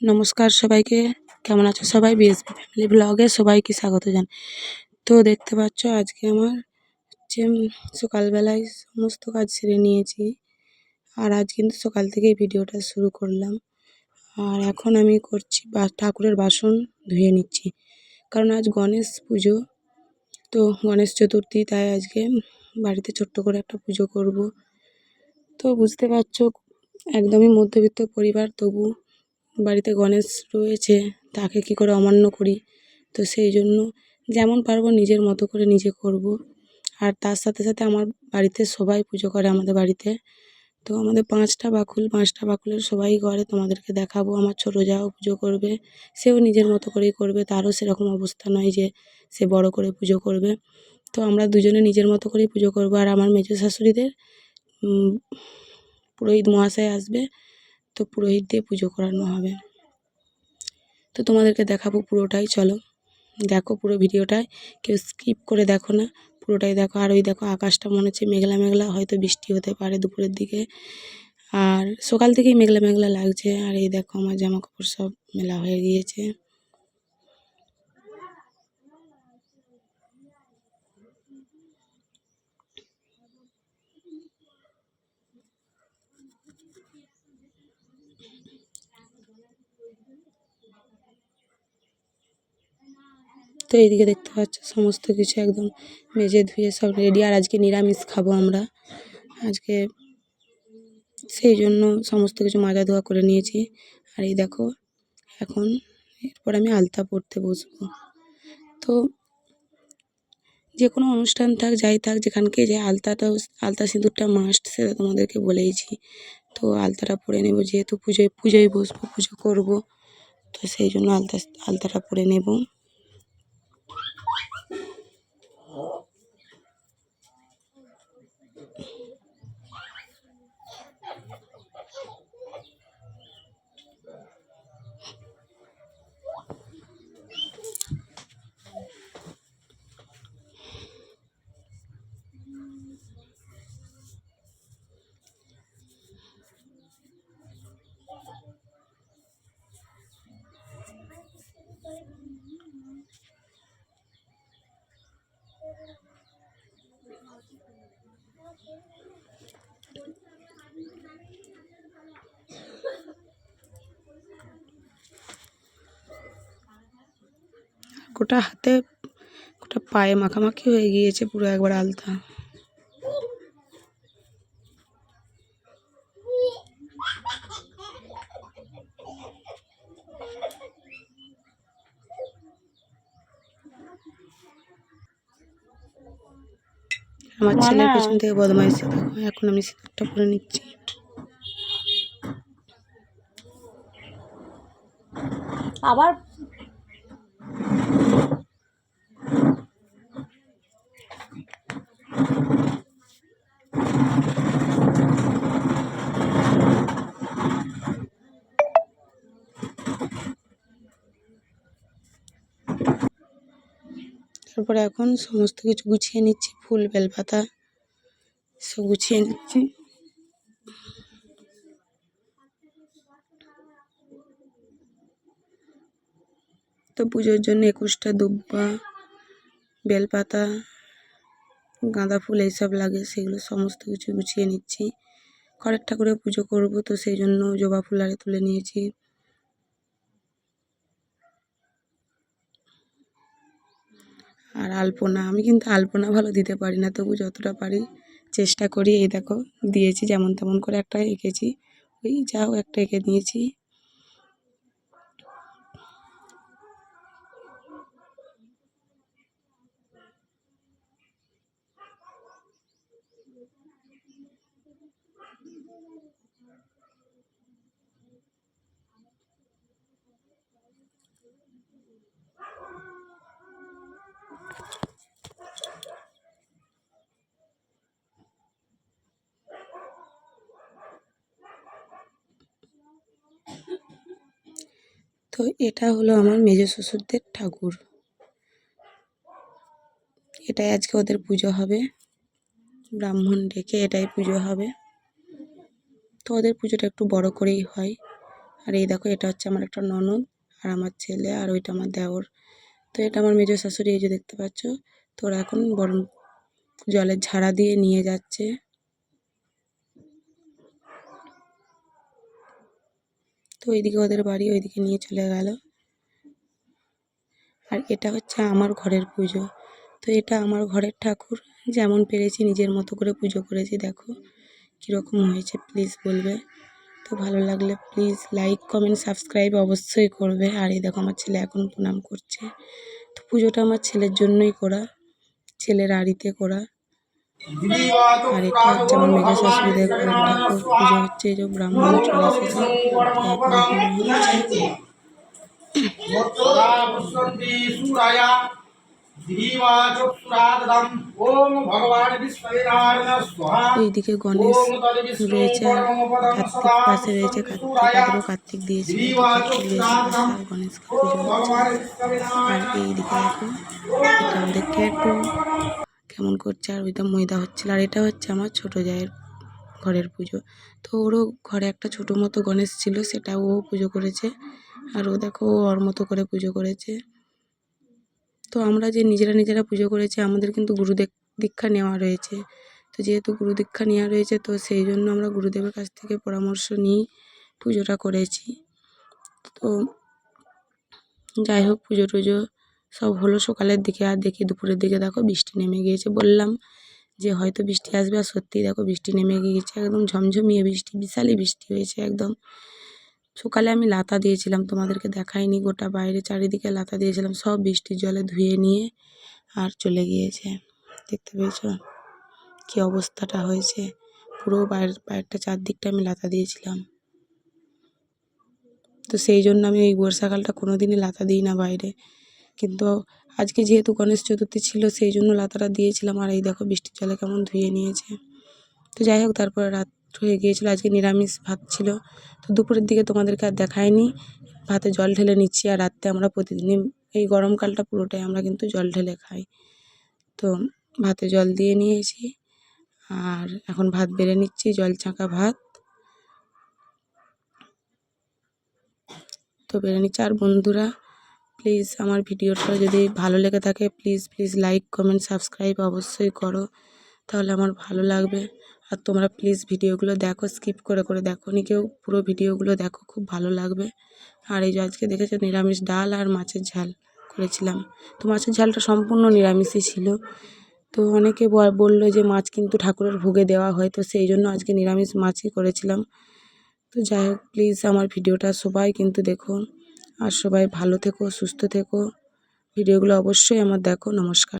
নমস্কার সবাইকে। কেমন আছো সবাই? বিএসপি ফ্যামিলি ব্লগে সবাইকে স্বাগত জান তো দেখতে পাচ্ছ আজকে আমার হচ্ছে সকালবেলায় সমস্ত কাজ সেরে নিয়েছি। আর আজ কিন্তু সকাল থেকেই ভিডিওটা শুরু করলাম। আর এখন আমি করছি বা ঠাকুরের বাসন ধুয়ে নিচ্ছি। কারণ আজ গণেশ পুজো। তো গণেশ চতুর্থী, তাই আজকে বাড়িতে ছোট্ট করে একটা পুজো করব। তো বুঝতে পারছ, একদমই মধ্যবিত্ত পরিবার, তবু বাড়িতে গণেশ রয়েছে, তাকে কী করে অমান্য করি? তো সেই জন্য যেমন পারব নিজের মতো করে নিজে করব। আর তার সাথে সাথে আমার বাড়িতে সবাই পুজো করে আমাদের বাড়িতে। তো আমাদের পাঁচটা বাকুল, পাঁচটা বাকুলের সবাই করে তোমাদেরকে দেখাবো। আমার ছোটো যাও পুজো করবে, সেও নিজের মতো করেই করবে। তারও সেরকম অবস্থা নয় যে সে বড় করে পুজো করবে। তো আমরা দুজনে নিজের মতো করেই পুজো করব। আর আমার মেজো শাশুড়িদের পুরোহিত মহাশয় আসবে। তো পুরোহিত দিয়ে পুজো করানো হবে। তো তোমাদেরকে দেখাবো পুরোটাই, চলো। দেখো পুরো ভিডিওটায়, কেউ স্কিপ করে দেখো না, পুরোটাই দেখো। আর ওই দেখো আকাশটা মনে হচ্ছে মেঘলা মেঘলা, হয়তো বৃষ্টি হতে পারে দুপুরের দিকে। আর সকাল থেকেই মেঘলা মেঘলা লাগছে। আর এই দেখো আমার জামা কাপড় সব মেলা হয়ে গিয়েছে। তো এইদিকে দেখতে পাচ্ছ, সমস্ত কিছু একদম মেজে ধুয়ে সব রেডি আর আজকে নিরামিষ খাব আমরা। আজকে সেই জন্য সমস্ত কিছু মাজা ধোয়া করে নিয়েছি। আর এই দেখো, এখন এরপর আমি আলতা পড়তে বসবো। তো যে কোনো অনুষ্ঠান থাক, যাই থাক, যেখানকে যে আলতাটা, আলতা সিঁদুরটা মাস্ট সেটা তোমাদেরকে বলেইছি। তো আলতাটা পরে নেব, যেহেতু পুজোয় পুজোয় বসবো, পুজো করব, তো সেই জন্য আলতা, আলতাটা পরে নেব। গোটা হাতে গোটা পায়ে মাখামাখি হয়ে গিয়েছে পুরো একবার আলতা। আমার ছেলের পেছন থেকে বদমাইশি দেখো এখন আমি সিঁদুরটা পরে নিচ্ছি। আবার তারপরে এখন সমস্ত কিছু গুছিয়ে নিচ্ছি, ফুল, বেলপাতা সব গুছিয়ে নিচ্ছি। তো পুজোর জন্য একুশটা দুব্বা, বেলপাতা গাঁদা ফুল এইসব লাগে, সেগুলো সমস্ত কিছু গুছিয়ে নিচ্ছি। ঘরের ঠাকুরে পুজো করব, তো সেই জন্য জবা ফুল আরে তুলে নিয়েছি। আর আলপনা, আমি কিন্তু আলপনা ভালো দিতে পারি না, তবু যতটা পারি চেষ্টা করি। এই দেখো, দিয়েছি যেমন তেমন করে একটা এঁকেছি। ওই যাও একটা এঁকে দিয়েছি তো এটা হলো আমার মেজ শ্বশুরদের ঠাকুর। এটাই আজকে ওদের পুজো হবে। ব্রাহ্মণ ডেকে এটাই পুজো হবে। তো ওদের পুজোটা একটু বড় করেই হয়। আর এই দেখো, এটা হচ্ছে আমার একটা ননদ আর আমার ছেলে আর ওইটা আমার দেওর। তো এটা আমার মেজো শাশুড়ি, এই যে দেখতে পাচ্ছ? তো ওরা এখন বরং জলের ঝাড়া দিয়ে নিয়ে যাচ্ছে। তো ওইদিকে ওদের বাড়ি ওইদিকে নিয়ে চলে গেল। আর এটা হচ্ছে আমার ঘরের পুজো। তো এটা আমার ঘরের ঠাকুর যেমন পেরেছি, নিজের মতো করে পুজো করেছি। দেখো কীরকম হয়েছে প্লিজ বলবে। তো ভালো লাগলে প্লিজ লাইক কমেন্ট সাবস্ক্রাইব অবশ্যই করবে। আর এই দেখো আমার ছেলে এখন প্রণাম করছে। তো পুজোটা আমার ছেলের জন্যই করা, ছেলের আড়িতে করা। আর এটা হচ্ছে আমার মেঘা শাশুড়িদের ঠাকুর পুজো হচ্ছে এই যে ব্রাহ্মণ চলে এসেছে। হচ্ছে এইদিকে গণেশ রয়েছে আর কার্তিক পাশে রয়েছে কার্তিক ওদেরও কার্তিক আর গণেশকে পুজো হচ্ছে আর এইদিকে দেখো এটা আমাদের ক্যাটু কেমন করছে আর ওইটা ময়দা হচ্ছিল। আর এটা হচ্ছে আমার ছোটো জায়ের ঘরের পুজো। তো ওরও ঘরে একটা ছোটো মতো গণেশ ছিল সেটা ও পুজো করেছে। আর ও দেখো ওর মতো করে পুজো করেছে। তো আমরা যে নিজেরা নিজেরা পুজো করেছি, আমাদের কিন্তু গুরুদেব দীক্ষা নেওয়া রয়েছে। তো যেহেতু গুরু দীক্ষা নেওয়া রয়েছে, তো সেই জন্য আমরা গুরুদেবের কাছ থেকে পরামর্শ নিয়ে পুজোটা করেছি। তো যাই হোক পুজো টুজো সব হলো সকালের দিকে। আর দেখি দুপুরের দিকে দেখো বৃষ্টি নেমে গিয়েছে। বললাম যে হয়তো বৃষ্টি আসবে, আর সত্যিই দেখো বৃষ্টি নেমে গিয়েছে। একদম ঝমঝমিয়ে বৃষ্টি বিশালই বৃষ্টি হয়েছে একদম। সকালে আমি লাতা দিয়েছিলাম, তোমাদেরকে দেখাইনি, গোটা বাইরে চারিদিকে লাতা দিয়েছিলাম, সব বৃষ্টির জলে ধুয়ে নিয়ে আর চলে গিয়েছে। দেখতে পেয়েছ? কী অবস্থাটা হয়েছে? পুরো বাইরের বাইরটা চারদিকটা আমি লাতা দিয়েছিলাম। তো সেই জন্য আমি এই বর্ষাকালটা কোনো দিনই লাতা দিই না বাইরে। কিন্তু আজকে যেহেতু গণেশ চতুর্থী ছিল, সেই জন্য লাতাটা দিয়েছিলাম। আর এই দেখো বৃষ্টির জলে কেমন ধুয়ে নিয়েছে। তো যাই হোক, তারপরে রাত হয়ে গিয়েছিল, আজকে নিরামিষ ভাত ছিল। তো দুপুরের দিকে তোমাদেরকে আর দেখায়নি। ভাতে জল ঢেলে নিচ্ছি আর রাত্রে আমরা প্রতিদিনই এই গরমকালটা পুরোটাই আমরা কিন্তু জল ঢেলে খাই। তো ভাতে জল দিয়ে নিয়েছি আর এখন ভাত বেড়ে নিচ্ছি, জল ছাঁকা ভাত। তো বেড়ে নিচ্ছি। আর বন্ধুরা প্লিজ আমার ভিডিওটা যদি ভালো লেগে থাকে please please like comment subscribe অবশ্যই করো। তাহলে আমার ভালো লাগবে। আর তোমরা প্লিজ ভিডিওগুলো দেখো স্কিপ করে করে দেখো নি কেউ। পুরো ভিডিওগুলো দেখো, খুব ভালো লাগবে। আর এই যে আজকে দেখেছ নিরামিষ ডাল আর মাছের ঝাল করেছিলাম। তো মাছের ঝালটা সম্পূর্ণ নিরামিষই ছিল। তো অনেকে বলল যে মাছ কিন্তু ঠাকুরের ভোগে দেওয়া হয়, তো সেই জন্য আজকে নিরামিষ মাছই করেছিলাম। তো যাই হোক প্লিজ আমার ভিডিওটা সবাই কিন্তু দেখো। আর সবাই ভালো থেকো, সুস্থ থেকো। ভিডিওগুলো অবশ্যই আমার দেখো। নমস্কার।